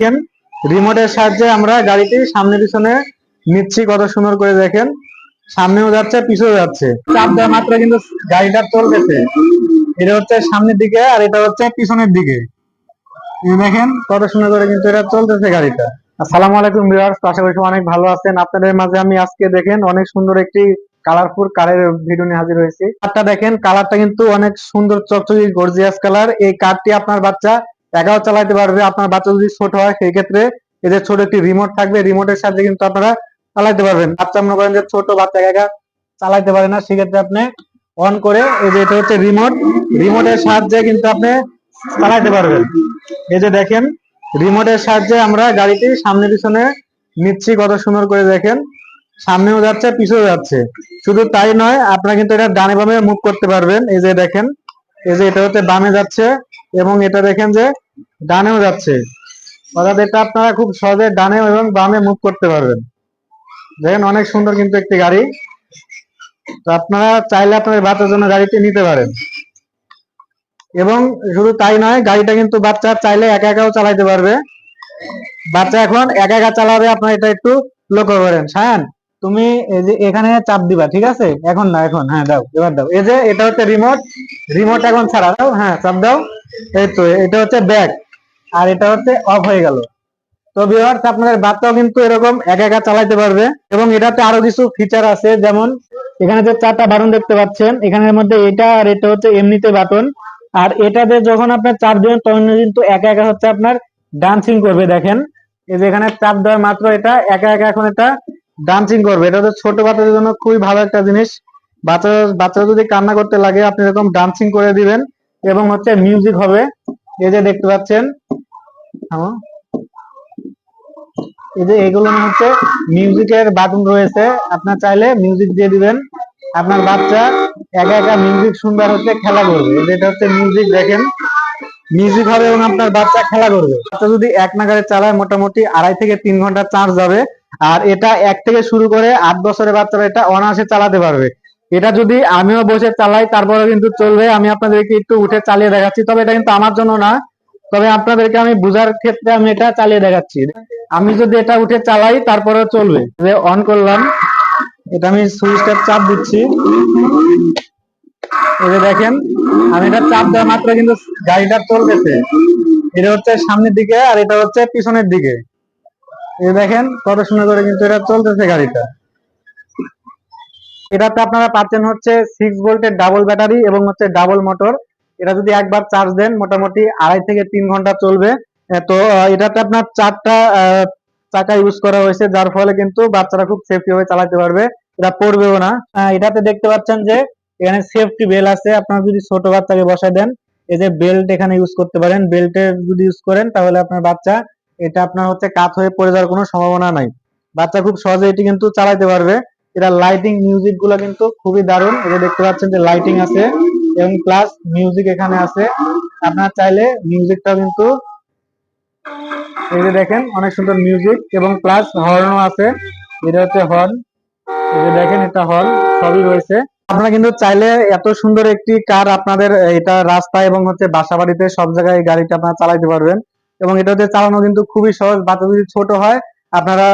দেখেন রিমোটের সাহায্যে আমরা গাড়িটি সামনে পিছনে নিচ্ছি, কত সুন্দর করে দেখেন। সামনেও যাচ্ছে, পিছনেও যাচ্ছে। চাপ দেওয়া মাত্র কিন্তু গাড়িটা চলতেছে এটা হচ্ছে সামনের দিকে আর এটা হচ্ছে পিছনের দিকে। দেখেন, কত সুন্দর করে কিন্তু এটা চলতেছে গাড়িটা। আসসালামু আলাইকুম ভিউয়ার্স, আশা করি অনেক ভালো আছেন। আপনাদের মাঝে আমি আজকে দেখেন অনেক সুন্দর একটি কালারফুল কারের ভিডিও নিয়ে হাজির হয়েছি। কারটা দেখেন, কালারটা কিন্তু অনেক সুন্দর, চকচকে গর্জিয়াস কালার এই কারটি আপনার বাচ্চা একাও চালাতে পারবে, আপনার বাচ্চা যদি ছোট হয়, সেই ক্ষেত্রে এদের ছোট একটি রিমোট থাকবে। রিমোটের সাথে কিন্তু আপনারা চালাতে পারবেন। বাচ্চা মনে করেন যে ছোট, বাচ্চা একা চালাতে পারে না, সেক্ষেত্রে আপনি অন করে এই যে এটা হচ্ছে রিমোট রিমোটের সাহায্যে কিন্তু আপনি চালাতে পারবেন। এই যে দেখেন রিমোটের সাহায্যে আমরা গাড়িটি সামনে পিছনে নিচ্ছি, কত সুন্দর করে দেখেন। সামনেও যাচ্ছে, পিছনেও যাচ্ছে। শুধু তাই নয়, আপনারা কিন্তু এটা ডানে বামে মুভ করতে পারবেন। এই যে দেখেন, এই যে এটা হচ্ছে বামে যাচ্ছে। এবং এটা দেখেন যে ডানেও যাচ্ছে। অর্থাৎ এটা আপনারা খুব সহজে ডানে এবং বামে মুভ করতে পারবেন। দেখেন অনেক সুন্দর কিন্তু একটি গাড়ি। তো আপনারা চাইলে আপনাদের বাচ্চার জন্য গাড়িটি নিতে পারেন। এবং শুধু তাই নয়, গাড়িটা কিন্তু বাচ্চা চাইলে একা একাও চালাইতে পারবে। বাচ্চা এখন একা একা চালাবে, আপনারা এটা একটু লক্ষ্য করেন। সায়ান, তুমি এই যে এখানে চাপ দিবা, ঠিক আছে? এখন না, এখন হ্যাঁ দাও, এবার দাও। এই যে এটা হচ্ছে রিমোট রিমোট এখন ছাড়া দাও হ্যাঁ চাপ দাও। এই তো, এটা হচ্ছে ব্যাক আর এটা হচ্ছে অফ হয়ে গেল। তো ভিউয়ার্স আপনাদের বাচ্চাও কিন্তু এরকম একা একা চালাতে পারবে, এবং এটাতে আরও কিছু ফিচার আছে, যেমন এখানে যে চারটা বাটন দেখতে পাচ্ছেন, এখানের মধ্যে এটা আর এটা হচ্ছে এমনিতে বাটন, আর এটাতে যখন আপনার চাপ দিবেন, তখন কিন্তু একা একা হচ্ছে আপনার ডান্সিং করবে, দেখেন। এই যে এখানে চাপ দেওয়া মাত্র এটা, একা একা এখন এটা ডান্সিং করবে। এটা হচ্ছে ছোট বাচ্চাদের জন্য খুবই ভালো একটা জিনিস। বাচ্চা বাচ্চা যদি কান্না করতে লাগে, আপনি এরকম ডান্সিং করে দিবেন এবং হচ্ছে মিউজিক হবে। এই যে দেখতে পাচ্ছেন থামো। এই যে এগুলো হচ্ছে মিউজিকের বাটন রয়েছে। আপনার চাইলে মিউজিক দিয়ে দিবেন। আপনার বাচ্চা একা একা মিউজিক শুনবার হচ্ছে খেলা করবে। এই যে এটা হচ্ছে মিউজিক দেখেন। মিউজিক হবে এবং আপনার বাচ্চা খেলা করবে। বাচ্চা যদি এক নাগারে চালায়, মোটামুটি আড়াই থেকে তিন ঘণ্টা চার্জ যাবে। আর এটা এক থেকে শুরু করে আট বছরের বাচ্চারা এটা অনায়াসে চালাতে পারবে। এটা যদি আমিও বসে চালাই তারপরে কিন্তু চলবে। আমি আপনাদেরকে একটু উঠে চালিয়ে দেখাচ্ছি। তবে এটা কিন্তু আমার জন্য না। তবে আপনাদেরকে আমি বুঝার ক্ষেত্রে আমি এটা চালিয়ে দেখাচ্ছি। আমি যদি এটা উঠে চালাই, তারপরেও চলবে। যে অন করলাম, এটা আমি সুইচটা চাপ দিচ্ছি। এই দেখেন, আমি এটা চাপ দেওয়া মাত্র কিন্তু গাড়িটা চলতেছে। এটা হচ্ছে সামনের দিকে আর এটা হচ্ছে পিছনের দিকে। এই দেখেন, কত সুন্দর করে কিন্তু এটা চলতেছে গাড়িটা। এটাতে আপনারা পাচ্ছেন হচ্ছে সিক্স ভোল্টের ডাবল ব্যাটারি এবং হচ্ছে ডাবল মোটর এটা যদি একবার চার্জ দেন, মোটামুটি আড়াই থেকে তিন ঘণ্টা চলবে। তো এটাতে আপনার চারটা চাকা ইউজ করা হয়েছে, যার ফলে কিন্তু বাচ্চারা খুব সেফটি ভাবে চালাতে পারবে। এটা পড়বেও না। এটাতে দেখতে পাচ্ছেন যে, এখানে সেফটি বেল আছে। আপনার যদি ছোট বাচ্চাকে বসায় দেন, এই যে বেল্ট এখানে ইউজ করতে পারেন। বেল্টের যদি ইউজ করেন, তাহলে আপনার বাচ্চা, এটা আপনার হচ্ছে কাত হয়ে পড়ে যাওয়ার কোনো সম্ভাবনা নাই। বাচ্চা খুব সহজে এটি কিন্তু চালাতে পারবে। এটা লাইটিং মিউজিকগুলো কিন্তু খুবই দারুণ। এটা দেখতে পাচ্ছেন যে লাইটিং আছে এবং প্লাস মিউজিক এখানে আছে। আপনারা চাইলে মিউজিকটাও কিন্তু এই যে দেখেন, অনেক সুন্দর মিউজিক এবং প্লাস হর্নও আছে। এটা হচ্ছে হর্ন এই যে দেখেন, এটা হর্ন সবই রয়েছে। আপনারা কিন্তু চাইলে এত সুন্দর একটি কার আপনাদের, এটা রাস্তা এবং হচ্ছে বাসা বাড়িতে সব জায়গায় গাড়িটা আপনারা চালাইতে পারবেন। এবং এটাতে চালানো কিন্তু খুবই সহজ বাচ্চা যদি ছোট হয় আপনারা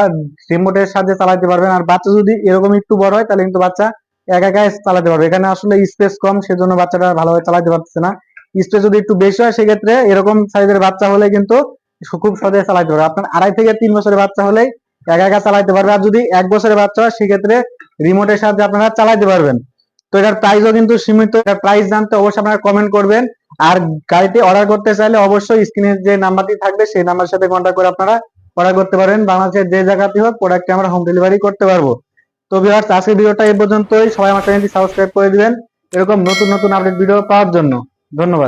রিমোটের সাহায্যে চালাতে পারবেন। আর বাচ্চা যদি এরকম একটু বড় হয়, তাহলে কিন্তু বাচ্চা একা একা চালাতে পারবে। এখানে আসলে স্পেস কম, সেজন্য বাচ্চাটা ভালোভাবে চালাতে পারতেছে না। স্পেস যদি একটু বেশি হয়, সেক্ষেত্রে এরকম সাইজের বাচ্চা হলে কিন্তু খুব সহজে চালাতে পারবে। আপনার আড়াই থেকে তিন বছরের বাচ্চা হলেই একা একা চালাতে পারবে। আর যদি এক বছরের বাচ্চা হয়, সেক্ষেত্রে রিমোটের সাহায্যে আপনারা চালাতে পারবেন। তো এটার প্রাইসও কিন্তু সীমিত। এটার প্রাইস জানতে অবশ্যই আপনারা কমেন্ট করবেন। আর গাড়িটি অর্ডার করতে চাইলে অবশ্যই স্ক্রিনে যে নাম্বারটি থাকবে, সেই নাম্বারের সাথে কন্ট্যাক্ট করে আপনারা অর্ডার করতে পারেন, বাংলাদেশের যে জায়গাতে হোক প্রোডাক্ট আমরা হোম ডেলিভারি করতে পারব। তো ভিউয়ার্স আজকের ভিডিওটা এই পর্যন্তই। সবাই আমার চ্যানেলটি সাবস্ক্রাইব করে দিবেন। এরকম নতুন নতুন আপডেট ভিডিও পাওয়ার জন্য। ধন্যবাদ।